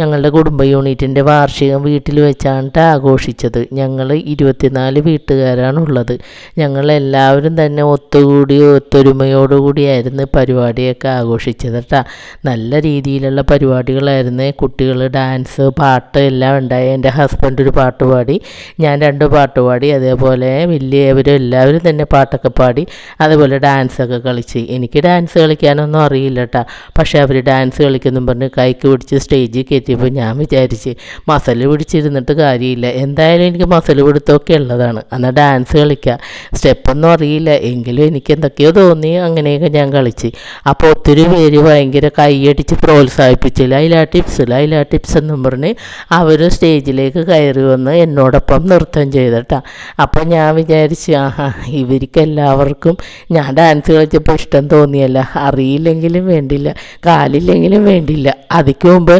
ഞങ്ങളുടെ കുടുംബ യൂണിറ്റിന്റെ വാർഷികം വീട്ടിൽ വെച്ചാണ് ആഘോഷിച്ചത്. ഞങ്ങൾ ഇരുപത്തിനാല് വീട്ടുകാരാണുള്ളത്. ഞങ്ങളെല്ലാവരും തന്നെ ഒത്തുകൂടി ഒത്തൊരുമയോടുകൂടിയായിരുന്നു പരിപാടിയൊക്കെ ആഘോഷിച്ചത് കേട്ടോ നല്ല രീതിയിലുള്ള പരിപാടികളായിരുന്നു. കുട്ടികൾ ഡാൻസ് പാട്ട് എല്ലാം ഉണ്ടായി. എന്റെ ഹസ്ബൻഡ് ഒരു പാട്ട് പാടി ഞാൻ രണ്ട് പാട്ട് പാടി. അതേപോലെ വലിയവരും എല്ലാവരും തന്നെ പാട്ടൊക്കെ പാടി അതുപോലെ ഡാൻസൊക്കെ കളിച്ച്. എനിക്ക് ഡാൻസ് കളിക്കാനൊന്നും അറിയില്ല കേട്ടോ പക്ഷേ അവർ ഡാൻസ് കളിക്കുന്നു പറഞ്ഞ് കൈക്ക് പിടിച്ച് സ്റ്റേജിൽ കയറ്റിയപ്പോൾ ഞാൻ വിചാരിച്ച് മസൽ പിടിച്ചിരുന്നിട്ട് കാര്യമില്ല. എന്തായാലും എനിക്ക് മസൽ പിടുത്തമൊക്കെ ഉള്ളതാണ്. എന്നാൽ ഡാൻസ് കളിക്കുക സ്റ്റെപ്പൊന്നും അറിയില്ല. എങ്കിലും എനിക്ക് എന്തൊക്കെയോ തോന്നി. അങ്ങനെയൊക്കെ ഞാൻ കളിച്ച്. അപ്പോൾ ഒത്തിരി പേര് ഭയങ്കര കൈയടിച്ച് പ്രോത്സാഹിപ്പിച്ചില്ല. അതിലാ ടിപ്സ് അതിലാ ടിപ്സ് എന്നും പറഞ്ഞ് അവർ സ്റ്റേജിലേക്ക് കയറി വന്ന് എന്നോടൊപ്പം നൃത്തം ചെയ്തിട്ടാ. അപ്പോൾ ഞാൻ വിചാരിച്ച് ആഹാ ഇവർക്ക് എല്ലാവർക്കും ഞാൻ ഡാൻസ് കളിച്ചപ്പോൾ ഇഷ്ടം തോന്നിയല്ല. അറിയില്ലെങ്കിലും വേണ്ടില്ല. കാലില്ലെങ്കിലും വേണ്ടില്ല. അതിക്ക് മുമ്പ്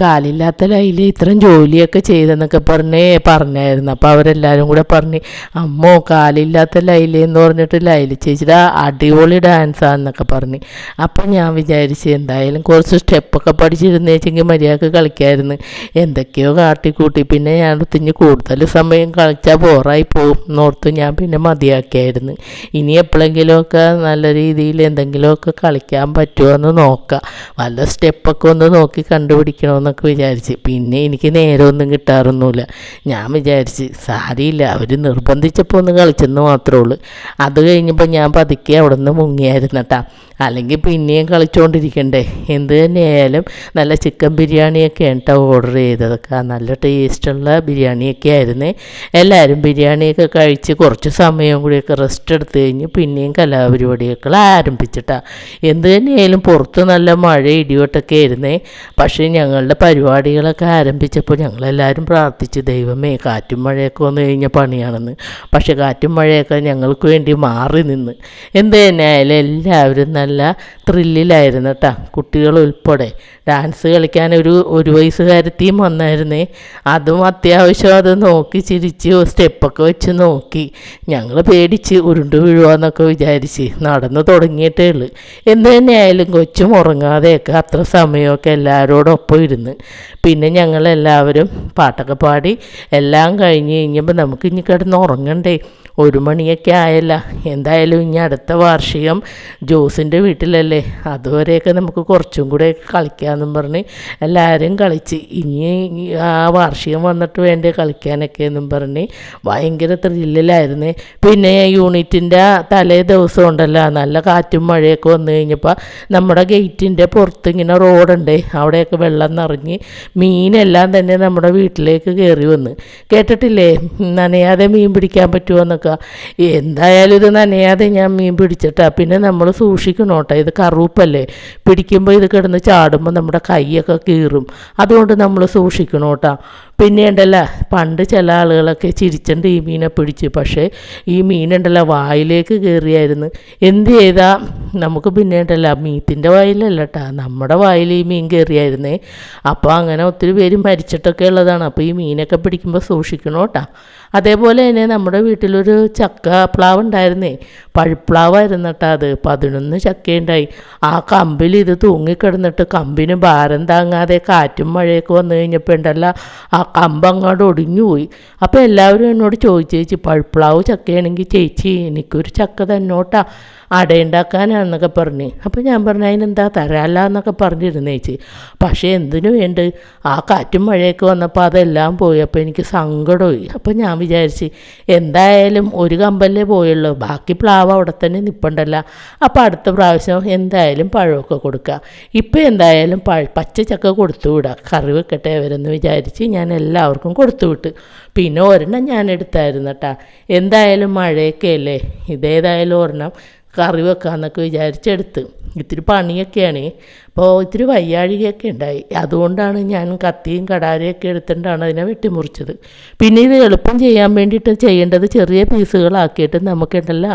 കാലില്ലാത്ത ലൈല ഇത്രയും ജോലിയൊക്കെ ചെയ്തെന്നൊക്കെ പറഞ്ഞേ പറഞ്ഞായിരുന്നു. അപ്പോൾ അവരെല്ലാവരും കൂടെ പറഞ്ഞ് അമ്മോ കാലില്ലാത്ത ലൈല എന്ന് പറഞ്ഞിട്ട് ലൈല ചേച്ചിയുടെ അടിപൊളി ഡാൻസാണെന്നൊക്കെ പറഞ്ഞ്. അപ്പോൾ ഞാൻ വിചാരിച്ച് എന്തായാലും കുറച്ച് സ്റ്റെപ്പൊക്കെ പഠിച്ചിരുന്നേച്ചെങ്കിൽ മര്യാദയ്ക്ക് കളിക്കായിരുന്നു. എന്തൊക്കെയോ കാട്ടിക്കൂട്ടി. പിന്നെ ഞാൻ തിഞ്ഞ് കൂടുതൽ സമയം കളിച്ചാൽ ബോറായി പോകും എന്നോർത്ത് ഞാൻ പിന്നെ മതിയാക്കിയായിരുന്നു. ഇനി എപ്പോഴെങ്കിലുമൊക്കെ നല്ല രീതിയിൽ എന്തെങ്കിലുമൊക്കെ കളിക്കാൻ പറ്റുമോ എന്ന് നോക്കാം. വല്ല സ്റ്റെപ്പൊക്കെ ഒന്ന് നോക്കി കണ്ടുപിടിക്കണമെന്നൊക്കെ വിചാരിച്ച്. പിന്നെ എനിക്ക് നേരമൊന്നും കിട്ടാറൊന്നുമില്ല. ഞാൻ വിചാരിച്ച് സാരിയില്ല. അവർ നിർബന്ധിച്ചപ്പോൾ ഒന്ന് കളിച്ചെന്ന് മാത്രമേ ഉള്ളൂ. അത് കഴിഞ്ഞപ്പോൾ ഞാൻ പതുക്കെ അവിടെ നിന്ന് മുങ്ങിയായിരുന്നു കേട്ടാ അല്ലെങ്കിൽ പിന്നെയും കളിച്ചുകൊണ്ടിരിക്കണ്ടേ എന്ത് തന്നെയായാലും നല്ല ചിക്കൻ ബിരിയാണിയൊക്കെ കേട്ടോ ഓർഡർ ചെയ്തതൊക്കെ. നല്ല ടേസ്റ്റുള്ള ബിരിയാണിയൊക്കെ ആയിരുന്നേ. എല്ലാവരും ബിരിയാണിയൊക്കെ കഴിച്ച് കുറച്ച് സമയം കൂടിയൊക്കെ റെസ്റ്റ് എടുത്ത് കഴിഞ്ഞ് പിന്നെയും കലാപരിപാടിയൊക്കെ ആരംഭിച്ചിട്ടാ എന്ത് തന്നെയായാലും പുറത്ത് നല്ല മഴ ഇടിവെട്ടൊക്കെ ആയിരുന്നേ. പക്ഷേ ഞങ്ങളുടെ പരിപാടികളൊക്കെ ആരംഭിച്ചപ്പോൾ ഞങ്ങളെല്ലാവരും പ്രാർത്ഥിച്ചു ദൈവമേ കാറ്റും മഴയൊക്കെ വന്നു കഴിഞ്ഞ പണിയാണെന്ന്. പക്ഷെ കാറ്റും മഴയൊക്കെ ഞങ്ങൾക്ക് വേണ്ടി മാറി നിന്ന്. എന്ത് തന്നെയായാലും എല്ലാവരും നല്ല ത്രില്ലിലായിരുന്നു കേട്ടോ കുട്ടികൾ ഉൾപ്പെടെ. ഡാൻസ് കളിക്കാൻ ഒരു ഒരു വയസ്സുകാരത്തിയും വന്നായിരുന്നേ. അതും അത്യാവശ്യം അത് നോക്കി ചിരിച്ച് സ്റ്റെപ്പൊക്കെ വെച്ച് നോക്കി. ഞങ്ങൾ പേടിച്ച് ഉരുണ്ട് വീഴുവാന്നൊക്കെ വിചാരിച്ച് നടന്നു തുടങ്ങിയിട്ടേ ഉള്ളൂ. എന്ത് തന്നെയായാലും കൊച്ചും ഉറങ്ങാതെയൊക്കെ അത്ര സമയമൊക്കെ എല്ലാവരോടൊപ്പം ഇരുന്ന് പിന്നെ ഞങ്ങളെല്ലാവരും പാട്ടൊക്കെ പാടി എല്ലാം കഴിഞ്ഞ് കഴിഞ്ഞപ്പോൾ നമുക്ക് ഇനി കിടന്ന് ഉറങ്ങണ്ടേ. ഒരു മണിയൊക്കെ ആയല്ല. എന്തായാലും ഇനി അടുത്ത വാർഷികം ജോസിന്റെ വീട്ടിലല്ലേ. അതുവരെയൊക്കെ നമുക്ക് കുറച്ചും കൂടെ കളിക്കാമെന്നും പറഞ്ഞ് എല്ലാവരും കളിച്ച്. ഇനി ആ വാർഷികം വന്നിട്ട് വേണ്ടേ കളിക്കാനൊക്കെ എന്നും പറഞ്ഞ് ഭയങ്കര ത്രില്ലിലായിരുന്നു. പിന്നെ യൂണിറ്റിന്റെ തലേ ദിവസം ഉണ്ടല്ലോ. നല്ല കാറ്റും മഴയൊക്കെ വന്നു കഴിഞ്ഞപ്പോൾ നമ്മുടെ ഗേറ്റിന്റെ പുറത്ത് ഇങ്ങനെ റോഡുണ്ട്. അവിടെയൊക്കെ വെള്ളം നിറഞ്ഞ് മീനെല്ലാം തന്നെ നമ്മുടെ വീട്ടിലേക്ക് കയറി വന്ന്. കേട്ടിട്ടില്ലേ? നനയാതെ മീൻ പിടിക്കാൻ പറ്റുമോ എന്നൊക്കെ. എന്തായാലും ഇത് നനയാതെ ഞാൻ മീൻ പിടിച്ചിട്ടാ. പിന്നെ നമ്മൾ സൂക്ഷിക്കണം കേട്ടോ. ഇത് കറുപ്പല്ലേ? പിടിക്കുമ്പോൾ ഇത് കിടന്ന് ചാടുമ്പോൾ നമ്മുടെ കൈയൊക്കെ കീറും. അതുകൊണ്ട് നമ്മൾ സൂക്ഷിക്കണം കേട്ടോ. പിന്നെ ഉണ്ടല്ലോ പണ്ട് ചില ആളുകളൊക്കെ ചിരിച്ചുണ്ട് ഈ മീനെ പിടിച്ച് പക്ഷേ ഈ മീനുണ്ടല്ലോ വായിലേക്ക് കയറിയായിരുന്നു. എന്ത് ചെയ്താൽ നമുക്ക് പിന്നെ ഉണ്ടല്ലോ മീത്തിന്റെ വായിലല്ല കേട്ടോ നമ്മുടെ വായിൽ ഈ മീൻ കയറിയായിരുന്നേ. അപ്പോൾ അങ്ങനെ ഒത്തിരി പേര് മരിച്ചിട്ടൊക്കെ ഉള്ളതാണ്. അപ്പോൾ ഈ മീനൊക്കെ പിടിക്കുമ്പോൾ സൂക്ഷിക്കണം കേട്ടോ. അതേപോലെ തന്നെ നമ്മുടെ വീട്ടിലൊരു ചക്ക പ്ലാവ് ഉണ്ടായിരുന്നേ. പഴുപ്ലാവായിരുന്നു കേട്ടോ അത്. പതിനൊന്ന് ചക്കയുണ്ടായി. ആ കമ്പിൽ ഇത് തൂങ്ങിക്കിടന്നിട്ട് കമ്പിന് ഭാരം താങ്ങാതെ കാറ്റും മഴയൊക്കെ വന്നു കഴിഞ്ഞപ്പോൾ ഉണ്ടല്ലോ ആ കമ്പ് അങ്ങോട്ട് ഒടിഞ്ഞു പോയി അപ്പോൾ എല്ലാവരും എന്നോട് ചോദിച്ചു ചേച്ചി ചക്കയാണെങ്കിൽ ചേച്ചി എനിക്കൊരു ചക്ക തന്നോട്ടാ അടയുണ്ടാക്കാനാണെന്നൊക്കെ പറഞ്ഞ്. അപ്പോൾ ഞാൻ പറഞ്ഞു അതിനെന്താ തരാല്ല എന്നൊക്കെ പറഞ്ഞിരുന്നു ചേച്ചി. പക്ഷേ എന്തിനു വേണ്ട? ആ കാറ്റും മഴയൊക്കെ വന്നപ്പോൾ അതെല്ലാം പോയി. അപ്പോൾ എനിക്ക് സങ്കടമായി. അപ്പോൾ ഞാൻ വിചാരിച്ച് എന്തായാലും ഒരു കമ്പല്ലേ പോയുള്ളൂ. ബാക്കി പ്ലാവ് അവിടെ തന്നെ നിൽപ്പണ്ടല്ല അപ്പോൾ അടുത്ത പ്രാവശ്യം എന്തായാലും പഴമൊക്കെ കൊടുക്കുക ഇപ്പോൾ എന്തായാലും പഴ പച്ച ചക്ക കൊടുത്തു വിടാം കറി വെക്കട്ടെ അവരെന്ന് വിചാരിച്ച് ഞാൻ എല്ലാവർക്കും കൊടുത്തു വിട്ട്. പിന്നെ ഒരെണ്ണം ഞാൻ എടുത്തായിരുന്നു കേട്ടാ എന്തായാലും മഴയൊക്കെ അല്ലേ? ഇതേതായാലും ഒരെണ്ണം കറി വെക്കാമെന്നൊക്കെ വിചാരിച്ചെടുത്ത്. ഇത്തിരി പണിയൊക്കെയാണ്. അപ്പോൾ ഇത്തിരി വയ്യാഴികയൊക്കെ ഉണ്ടായി. അതുകൊണ്ടാണ് ഞാൻ കത്തിയും കടാരയൊക്കെ എടുത്തിട്ടാണ് അതിനെ വെട്ടിമുറിച്ചത്. പിന്നെ ഇത് എളുപ്പം ചെയ്യാൻ വേണ്ടിയിട്ട് ചെയ്യേണ്ടത് ചെറിയ പീസുകളാക്കിയിട്ട് നമുക്കുണ്ടല്ലോ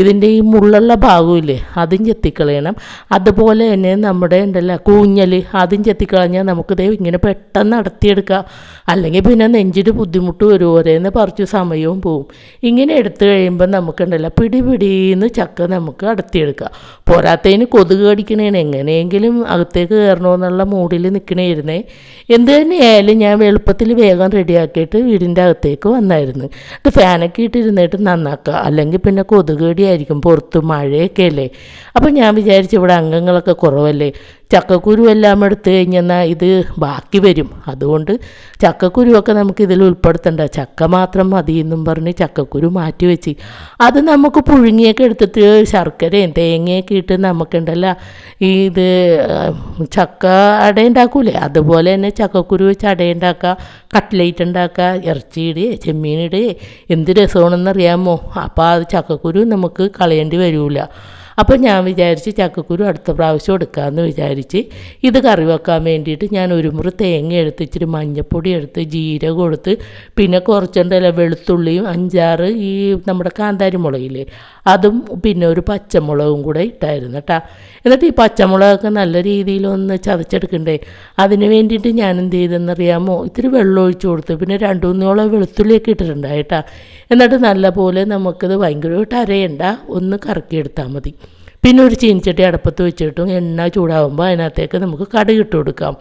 ഇതിന്റെ ഈ മുള്ളുള്ള ഭാഗമില്ലേ അതും ചെത്തിക്കളയണം. അതുപോലെ തന്നെ നമ്മുടെ ഉണ്ടല്ലോ കൂഞ്ഞൽ അതും ചെത്തിക്കളഞ്ഞാൽ നമുക്കിത് ഇങ്ങനെ പെട്ടെന്ന് നടത്തിയെടുക്കാം. അല്ലെങ്കിൽ പിന്നെ നെഞ്ചിന് ബുദ്ധിമുട്ട് വരും ഓരോന്ന് പറിച്ചു സമയവും പോവും. ഇങ്ങനെ എടുത്തു കഴിയുമ്പോൾ നമുക്കുണ്ടല്ലോ പിടി പിടിന്ന് ചക്ക നമുക്ക് അടത്തിയെടുക്കാം. പോരാത്തതിന് കൊതുക് കടിക്കണേന് എങ്ങനെയെങ്കിലും അകത്തേക്ക് കയറണമെന്നുള്ള മൂഡിൽ നിൽക്കണേയിരുന്നേ എന്ത് തന്നെയായാലും ഞാൻ എളുപ്പത്തിൽ വേഗം റെഡിയാക്കിയിട്ട് വീടിന്റെ അകത്തേക്ക് വന്നായിരുന്നു. ഇത് ഫാനൊക്കെ ഇട്ടിരുന്നിട്ട് നന്നാക്കുക അല്ലെങ്കിൽ പിന്നെ കൊതുകേടിയായിരിക്കും പുറത്ത് മഴയൊക്കെ അല്ലേ? അപ്പം ഞാൻ വിചാരിച്ചു ഇവിടെ അംഗങ്ങളൊക്കെ കുറവല്ലേ? ചക്കക്കുരു എല്ലാം എടുത്തു കഴിഞ്ഞെന്നാൽ ഇത് ബാക്കി വരും. അതുകൊണ്ട് ചക്കക്കുരുവൊക്കെ നമുക്ക് ഇതിൽ ഉൾപ്പെടുത്തണ്ട. ചക്ക മാത്രം മതി എന്നും പറഞ്ഞ് ചക്കക്കുരു മാറ്റി വെച്ച്. അത് നമുക്ക് പുഴുങ്ങിയൊക്കെ എടുത്തിട്ട് ശർക്കരയും തേങ്ങയൊക്കെ ഇട്ട് നമുക്കുണ്ടല്ലോ ഇത് ചക്ക അട ഉണ്ടാക്കൂലേ? അതുപോലെ തന്നെ ചക്കക്കുരു വെച്ച് അട ഉണ്ടാക്കുക കട്ട്ലേറ്റ് ഉണ്ടാക്കുക ഇറച്ചിയിടുകയെ ചെമ്മീനിടുകയെ എന്ത് രസമാണെന്നറിയാമോ? അപ്പോൾ ആ ചക്കക്കുരു നമുക്ക് കളയേണ്ടി വരില്ല അപ്പോൾ ഞാൻ വിചാരിച്ച് ചക്കക്കുരു അടുത്ത പ്രാവശ്യം എടുക്കാമെന്ന് വിചാരിച്ച് ഇത് കറി വെക്കാൻ വേണ്ടിയിട്ട് ഞാൻ ഒരു മുറി തേങ്ങ എടുത്ത് ഇച്ചിരി മഞ്ഞപ്പൊടി എടുത്ത് ജീരകം എടുത്ത് പിന്നെ കുറച്ചുണ്ടല്ല വെളുത്തുള്ളിയും അഞ്ചാറ് ഈ നമ്മുടെ കാന്താരി മുളകില്ലേ അതും പിന്നെ ഒരു പച്ചമുളകും കൂടെ ഇട്ടായിരുന്നു കേട്ടോ. എന്നിട്ട് ഈ പച്ചമുളകൊക്കെ നല്ല രീതിയിലൊന്ന് ചതച്ചെടുക്കണ്ടേ? അതിന് വേണ്ടിയിട്ട് ഞാൻ എന്ത് ചെയ്തെന്നറിയാമോ? ഇത്തിരി വെള്ളം ഒഴിച്ചു കൊടുത്ത് പിന്നെ രണ്ടു മൂന്നോളം വെളുത്തുള്ളിയൊക്കെ ഇട്ടിട്ടുണ്ടായിട്ടാ എന്നിട്ട് നല്ലപോലെ നമുക്കിത് ഭയങ്കരമായിട്ട് അരയണ്ട ഒന്ന് കറക്കിയെടുത്താൽ മതി. പിന്നെ ഒരു ചീനിച്ചട്ടി അടുപ്പത്ത് വെച്ചിട്ടും എണ്ണ ചൂടാവുമ്പോൾ അതിനകത്തേക്ക് നമുക്ക് കടുകിട്ട് കൊടുക്കാം.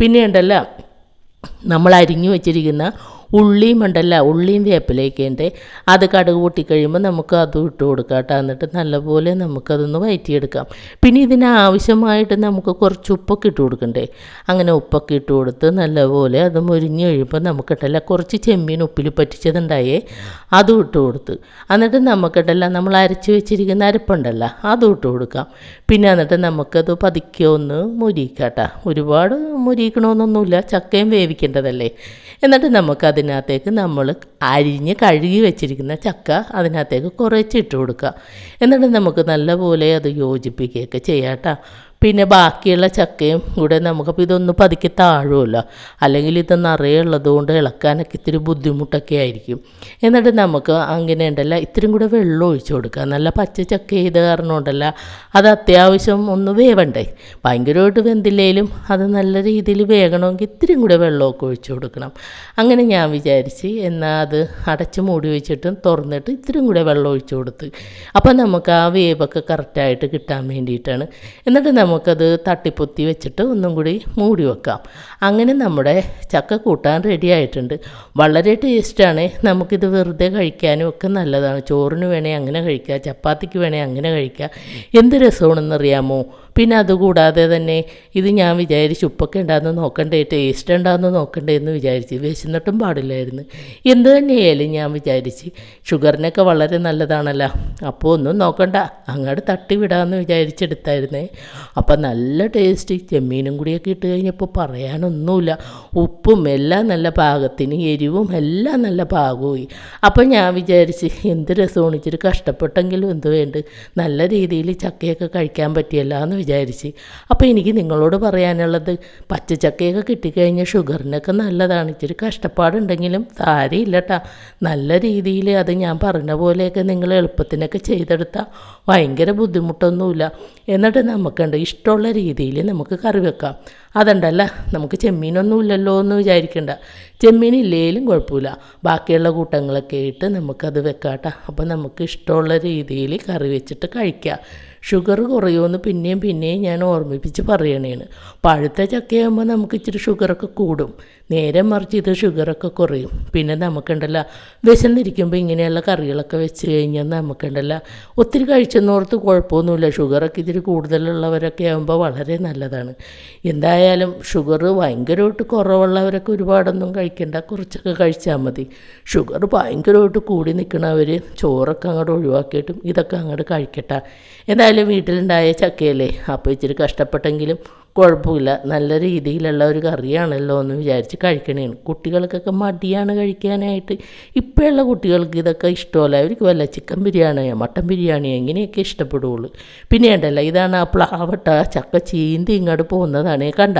പിന്നെ ഉണ്ടല്ലോ നമ്മൾ അരിഞ്ഞു വെച്ചിരിക്കുന്ന ഉള്ളിയും ഉണ്ടല്ല ഉള്ളിയും വേപ്പിലേക്ക് ഉണ്ട്. അത് കടുക് പൊട്ടിക്കഴിയുമ്പോൾ നമുക്ക് അതും ഇട്ട് കൊടുക്കാം കേട്ടോ. എന്നിട്ട് നല്ലപോലെ നമുക്കതൊന്ന് വയറ്റിയെടുക്കാം. പിന്നെ ഇതിന് ആവശ്യമായിട്ട് നമുക്ക് കുറച്ച് ഉപ്പൊക്കെ ഇട്ട് കൊടുക്കണ്ടേ. അങ്ങനെ ഉപ്പൊക്കെ ഇട്ട് കൊടുത്ത് നല്ലപോലെ അത് മുരിഞ്ഞ് കഴിയുമ്പോൾ നമുക്കിട്ടല്ല കുറച്ച് ചെമ്മീൻ ഉപ്പിൽ പറ്റിച്ചതുണ്ടായേ അതും ഇട്ട് കൊടുത്ത്. എന്നിട്ട് നമുക്കിട്ടല്ല നമ്മൾ അരച്ച് വെച്ചിരിക്കുന്ന അരപ്പുണ്ടല്ല അതും ഇട്ട് കൊടുക്കാം. പിന്നെ എന്നിട്ട് നമുക്കത് പതുക്കെ ഒന്ന് മുരിക്കാട്ടാ ഒരുപാട് മുരിക്കണമെന്നൊന്നുമില്ല ചക്കയും വേവിക്കേണ്ടതല്ലേ. എന്നിട്ട് നമുക്ക് അതിനകത്തേക്ക് നമ്മൾ അരിഞ്ഞ് കഴുകി വെച്ചിരിക്കുന്ന ചക്ക അതിനകത്തേക്ക് കുറച്ച് ഇട്ട് കൊടുക്കുക. എന്നിട്ട് നമുക്ക് നല്ലപോലെ അത് യോജിപ്പിക്കുകയൊക്കെ ചെയ്യാം കേട്ടോ. പിന്നെ ബാക്കിയുള്ള ചക്കയും കൂടെ നമുക്കപ്പോൾ ഇതൊന്ന് പതുക്കെ താഴുമല്ലോ അല്ലെങ്കിൽ ഇത് നിറയെ ഉള്ളതുകൊണ്ട് ഇളക്കാനൊക്കെ ഇത്തിരി ബുദ്ധിമുട്ടൊക്കെ ആയിരിക്കും. എന്നിട്ട് നമുക്ക് അങ്ങനെ ഉണ്ടല്ല ഇത്രയും കൂടെ വെള്ളം ഒഴിച്ചു കൊടുക്കുക. നല്ല പച്ച ചക്ക ചെയ്ത കാരണം ഉണ്ടല്ല അത് അത്യാവശ്യം ഒന്ന് വേവണ്ടേ. ഭയങ്കരമായിട്ട് വെന്തില്ലേലും അത് നല്ല രീതിയിൽ വേകണമെങ്കിൽ ഇത്തിരി കൂടെ വെള്ളമൊക്കെ ഒഴിച്ചു കൊടുക്കണം. അങ്ങനെ ഞാൻ വിചാരിച്ച് എന്നാൽ അത് അടച്ച് മൂടി വെച്ചിട്ടും തുറന്നിട്ട് ഇത്തിരി കൂടെ വെള്ളം ഒഴിച്ചു കൊടുത്ത്. അപ്പോൾ നമുക്ക് ആ വേവൊക്കെ കറക്റ്റായിട്ട് കിട്ടാൻ വേണ്ടിയിട്ടാണ്. എന്നിട്ട് നമുക്കത് തട്ടിപ്പൊത്തി വെച്ചിട്ട് ഒന്നും കൂടി മൂടി വെക്കാം. അങ്ങനെ നമ്മുടെ ചക്ക കൂട്ടാൻ റെഡി ആയിട്ടുണ്ട്. വളരെ ടേസ്റ്റാണ് നമുക്കിത് വെറുതെ കഴിക്കാനും ഒക്കെ നല്ലതാണ്. ചോറിന് വേണേൽ അങ്ങനെ കഴിക്കാം. ചപ്പാത്തിക്ക് വേണേൽ അങ്ങനെ കഴിക്കാം. എന്ത് രസമാണെന്നറിയാമോ? പിന്നെ അതുകൂടാതെ തന്നെ ഇത് ഞാൻ വിചാരിച്ചു ഉപ്പൊക്കെ ഉണ്ടാകുന്ന നോക്കണ്ടേ ടേസ്റ്റ് ഉണ്ടാകുന്ന നോക്കണ്ടേ എന്ന് വിചാരിച്ച്. വിശന്നിട്ടും പാടില്ലായിരുന്നു. എന്ത് തന്നെയായാലും ഞാൻ വിചാരിച്ച് ഷുഗറിനൊക്കെ വളരെ നല്ലതാണല്ലോ. അപ്പോൾ ഒന്നും നോക്കണ്ട അങ്ങോട്ട് തട്ടി വിടാമെന്ന് വിചാരിച്ചെടുത്തായിരുന്നേ. അപ്പം നല്ല ടേസ്റ്റ് ചെമ്മീനും കൂടിയൊക്കെ ഇട്ട് കഴിഞ്ഞപ്പോൾ പറയാനൊന്നുമില്ല. ഉപ്പും എല്ലാം നല്ല പാകത്തിന് എരിവും എല്ലാം നല്ല പാകമായി. അപ്പം ഞാൻ വിചാരിച്ച് എന്ത് രസമാണ് ഇച്ചിരി കഷ്ടപ്പെട്ടെങ്കിലും എന്ത് വേണ്ട. നല്ല രീതിയിൽ ചക്കയൊക്കെ കഴിക്കാൻ പറ്റിയല്ലോ എന്ന് വിചാരിച്ച്. അപ്പോൾ എനിക്ക് നിങ്ങളോട് പറയാനുള്ളത് പച്ചച്ചക്കയൊക്കെ കിട്ടിക്കഴിഞ്ഞാൽ ഷുഗറിനൊക്കെ നല്ലതാണ്. ഇച്ചിരി കഷ്ടപ്പാടുണ്ടെങ്കിലും സാരമില്ല കേട്ടോ നല്ല രീതിയിൽ അത് ഞാൻ പറഞ്ഞ പോലെയൊക്കെ നിങ്ങൾ എളുപ്പത്തിനൊക്കെ ചെയ്തെടുത്താൽ ഭയങ്കര ബുദ്ധിമുട്ടൊന്നുമില്ല. എന്നിട്ട് നമുക്കുണ്ട് ഇഷ്ടമുള്ള രീതിയിൽ നമുക്ക് കറി വെക്കാം. അതുണ്ടല്ല നമുക്ക് ചെമ്മീനൊന്നും ഇല്ലല്ലോ എന്ന് വിചാരിക്കണ്ട. ചെമ്മീൻ ഇല്ലേലും കുഴപ്പമില്ല. ബാക്കിയുള്ള കൂട്ടങ്ങളൊക്കെ ഇട്ട് നമുക്കത് വെക്കാട്ടോ. അപ്പോൾ നമുക്ക് ഇഷ്ടമുള്ള രീതിയിൽ കറി വെച്ചിട്ട് കഴിക്കാം. ഷുഗർ കുറയുമെന്ന് പിന്നെയും പിന്നെയും ഞാൻ ഓർമ്മിപ്പിച്ച് പറയണേണ്. പഴുത്ത ചക്കയാകുമ്പോൾ നമുക്ക് ഇച്ചിരി ഷുഗറൊക്കെ കൂടും. നേരെ മറിച്ച് ഇത് ഷുഗറൊക്കെ കുറയും. പിന്നെ നമുക്കുണ്ടല്ലോ വിശന്നിരിക്കുമ്പോൾ ഇങ്ങനെയുള്ള കറികളൊക്കെ വെച്ച് കഴിഞ്ഞാൽ നമുക്കുണ്ടല്ലോ ഒത്തിരി കഴിച്ചെന്നോർത്ത് കുഴപ്പമൊന്നുമില്ല. ഷുഗറൊക്കെ ഇതിൽ കൂടുതലുള്ളവരൊക്കെ ആകുമ്പോൾ വളരെ നല്ലതാണ്. എന്തായാലും ഷുഗർ ഭയങ്കരമായിട്ട് കുറവുള്ളവരൊക്കെ ഒരുപാടൊന്നും കഴിക്കേണ്ട. കുറച്ചൊക്കെ കഴിച്ചാൽ മതി. ഷുഗർ ഭയങ്കരമായിട്ട് കൂടി നിൽക്കണവർ ചോറൊക്കെ അങ്ങോട്ട് ഒഴിവാക്കിയിട്ടും ഇതൊക്കെ അങ്ങോട്ട് കഴിക്കട്ടെ. എന്തായാലും വീട്ടിലുണ്ടായ ചക്കയല്ലേ? അപ്പോൾ ഇച്ചിരി കഷ്ടപ്പെട്ടെങ്കിലും കുഴപ്പമില്ല. നല്ല രീതിയിലുള്ള ഒരു കറിയാണല്ലോ എന്ന് വിചാരിച്ച് കഴിക്കണേണ്. കുട്ടികൾക്കൊക്കെ മടിയാണ് കഴിക്കാനായിട്ട്. ഇപ്പോഴുള്ള കുട്ടികൾക്ക് ഇതൊക്കെ ഇഷ്ടമല്ല. അവർക്ക് വല്ല ചിക്കൻ ബിരിയാണിയോ മട്ടൻ ബിരിയാണിയോ എങ്ങനെയൊക്കെ ഇഷ്ടപ്പെടുള്ളൂ പിന്നെ ഉണ്ടല്ലോ ഇതാണ് ആ പ്ലാവട്ട ചക്ക ചീന്തി ഇങ്ങോട്ട് പോകുന്നതാണ്. കണ്ട?